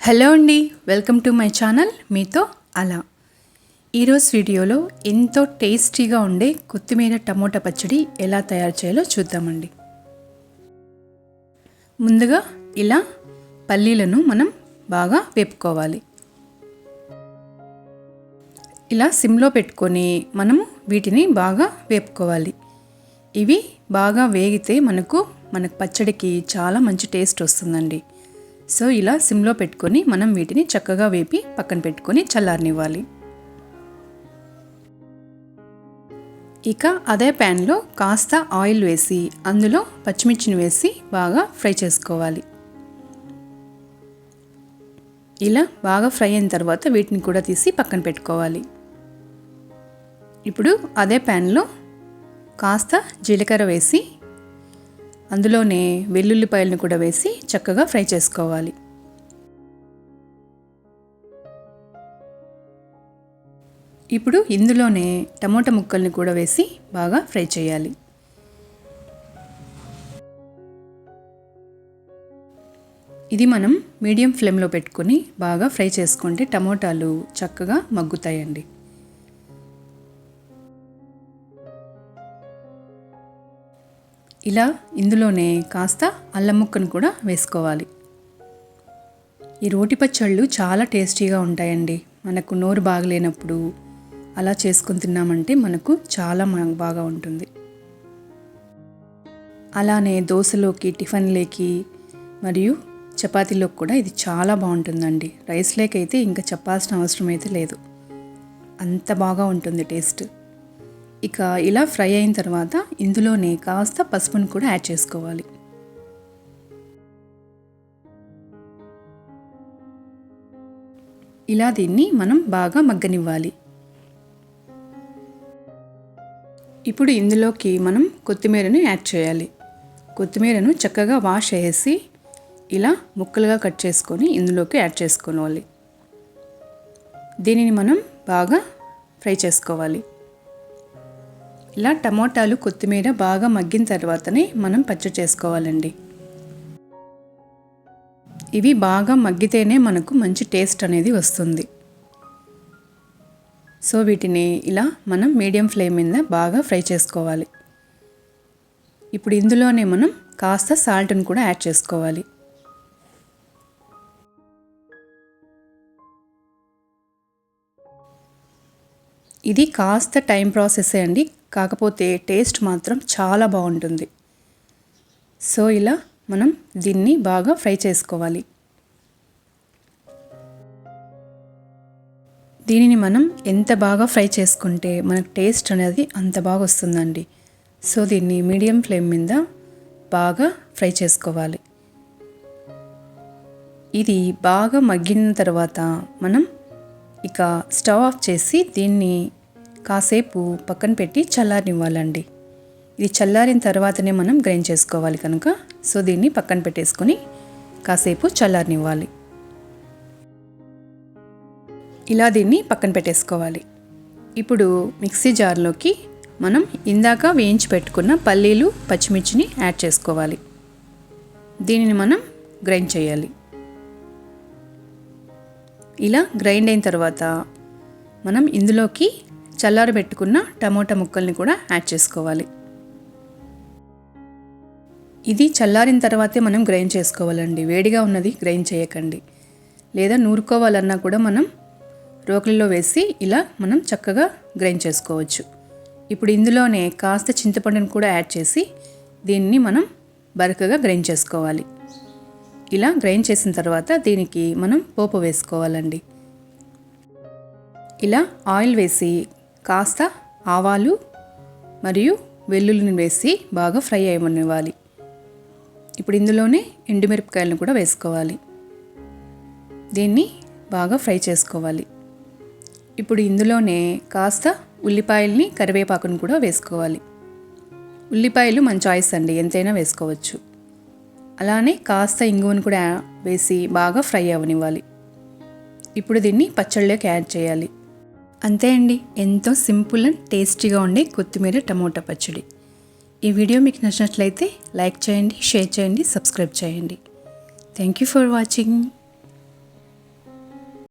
Hello అండి welcome to my channel మీతో అలా. ఈరోజు వీడియోలో ఎంతో టేస్టీగా ఉండే కొత్తిమీర టమోటా పచ్చడి ఎలా తయారు చేయాలో చూద్దామండి. ముందుగా ఇలా పల్లీలను మనం బాగా వేపుకోవాలి. ఇలా సిమ్లో పెట్టుకొని మనము వీటిని బాగా వేపుకోవాలి. ఇవి బాగా వేగితే మనకు మనకు పచ్చడికి చాలా మంచి టేస్ట్ వస్తుందండి. సో ఇలా సిమ్లో పెట్టుకొని మనం వీటిని చక్కగా వేపి పక్కన పెట్టుకొని చల్లారనివ్వాలి. ఇక అదే ప్యాన్లో కాస్త ఆయిల్ వేసి అందులో పచ్చిమిర్చిని వేసి బాగా ఫ్రై చేసుకోవాలి. ఇలా బాగా ఫ్రై అయిన తర్వాత వీటిని కూడా తీసి పక్కన పెట్టుకోవాలి. ఇప్పుడు అదే ప్యాన్లో కాస్త జీలకర్ర వేసి అందులోనే వెల్లుల్లిపాయలను కూడా వేసి చక్కగా ఫ్రై చేసుకోవాలి. ఇప్పుడు ఇందులోనే టమోటా ముక్కల్ని కూడా వేసి బాగా ఫ్రై చేయాలి. ఇది మనం మీడియం ఫ్లేమ్లో పెట్టుకొని బాగా ఫ్రై చేసుకుంటే టమోటాలు చక్కగా మగ్గుతాయండి. ఇలా ఇందులోనే కాస్త అల్లం ముక్కను కూడా వేసుకోవాలి. ఈ రోటి పచ్చళ్ళు చాలా టేస్టీగా ఉంటాయండి. మనకు నోరు బాగలేనప్పుడు అలా చేసుకుని తిన్నామంటే మనకు చాలా బాగా ఉంటుంది. అలానే దోశలోకి టిఫిన్లేకి మరియు చపాతీలోకి కూడా ఇది చాలా బాగుంటుందండి. రైస్ లేకైతే ఇంకా చెప్పాల్సిన అవసరం అయితే లేదు. అంత బాగా ఉంటుంది టేస్ట్. ఇక ఇలా ఫ్రై అయిన తర్వాత ఇందులోనే కాస్త పసుపును కూడా యాడ్ చేసుకోవాలి. ఇలా దీన్ని మనం బాగా మగ్గనివ్వాలి. ఇప్పుడు ఇందులోకి మనం కొత్తిమీరను యాడ్ చేయాలి. కొత్తిమీరను చక్కగా వాష్ చేసి ఇలా ముక్కలుగా కట్ చేసుకొని ఇందులోకి యాడ్ చేసుకోవాలి. దీనిని మనం బాగా ఫ్రై చేసుకోవాలి. ఇలా టమోటాలు కొత్తిమీర బాగా మగ్గిన తర్వాతనే మనం పచ్చడి చేసుకోవాలండి. ఇవి బాగా మగ్గితేనే మనకు మంచి టేస్ట్ అనేది వస్తుంది. సో వీటిని ఇలా మనం మీడియం ఫ్లేమ్ మీద బాగా ఫ్రై చేసుకోవాలి. ఇప్పుడు ఇందులోనే మనం కాస్త సాల్ట్ని కూడా యాడ్ చేసుకోవాలి. ఇది కాస్త టైం ప్రాసెస్ అండి. కాకపోతే టేస్ట్ మాత్రం చాలా బాగుంటుంది. సో ఇలా మనం దీన్ని బాగా ఫ్రై చేసుకోవాలి. దీనిని మనం ఎంత బాగా ఫ్రై చేసుకుంటే మనకు టేస్ట్ అనేది అంత బాగా వస్తుందండి. సో దీన్ని మీడియం ఫ్లేమ్ మీద బాగా ఫ్రై చేసుకోవాలి. ఇది బాగా మగ్గిన తర్వాత మనం ఇక స్టవ్ ఆఫ్ చేసి దీన్ని కాసేపు పక్కన పెట్టి చల్లారనివ్వాలండి. ఇది చల్లారిన తర్వాతనే మనం గ్రైండ్ చేసుకోవాలి కనుక. సో దీన్ని పక్కన పెట్టేసుకొని కాసేపు చల్లారనివ్వాలి. ఇలా దీన్ని పక్కన పెట్టేసుకోవాలి. ఇప్పుడు మిక్సీ జార్లోకి మనం ఇందాక వేయించి పెట్టుకున్న పల్లీలు పచ్చిమిర్చిని యాడ్ చేసుకోవాలి. దీనిని మనం గ్రైండ్ చేయాలి. ఇలా గ్రైండ్ అయిన తర్వాత మనం ఇందులోకి చల్లారబెట్టుకున్న టమోటా ముక్కల్ని కూడా యాడ్ చేసుకోవాలి. ఇది చల్లారిన తర్వాతే మనం గ్రైండ్ చేసుకోవాలండి. వేడిగా ఉన్నది గ్రైండ్ చేయకండి. లేదా నూరుకోవాలన్నా కూడా మనం రోకలిలో వేసి ఇలా మనం చక్కగా గ్రైండ్ చేసుకోవచ్చు. ఇప్పుడు ఇందులోనే కాస్త చింతపండును కూడా యాడ్ చేసి దీన్ని మనం బరకగా గ్రైండ్ చేసుకోవాలి. ఇలా గ్రైండ్ చేసిన తర్వాత దీనికి మనం పోపు వేసుకోవాలండి. ఇలా ఆయిల్ వేసి కాస్త ఆవాలు మరియు వెల్లుల్లిని వేసి బాగా ఫ్రై అయ్యమనివ్వాలి. ఇప్పుడు ఇందులోనే ఎండుమిరపకాయలను కూడా వేసుకోవాలి. దీన్ని బాగా ఫ్రై చేసుకోవాలి. ఇప్పుడు ఇందులోనే కాస్త ఉల్లిపాయల్ని కరివేపాకును కూడా వేసుకోవాలి. ఉల్లిపాయలు మన చాయిస్ అండి ఎంతైనా వేసుకోవచ్చు. అలానే కాస్త ఇంగువను కూడా వేసి బాగా ఫ్రై అవ్వనివ్వాలి. ఇప్పుడు దీన్ని పచ్చళ్ళలోకి యాడ్ చేయాలి. అంతే అండి. ఎంతో సింపుల్ అండ్ టేస్టీగా ఉండే కొత్తిమీర టమోటా పచ్చడి. ఈ వీడియో మీకు నచ్చినట్లయితే లైక్ చేయండి షేర్ చేయండి సబ్స్క్రైబ్ చేయండి. Thank you for watching.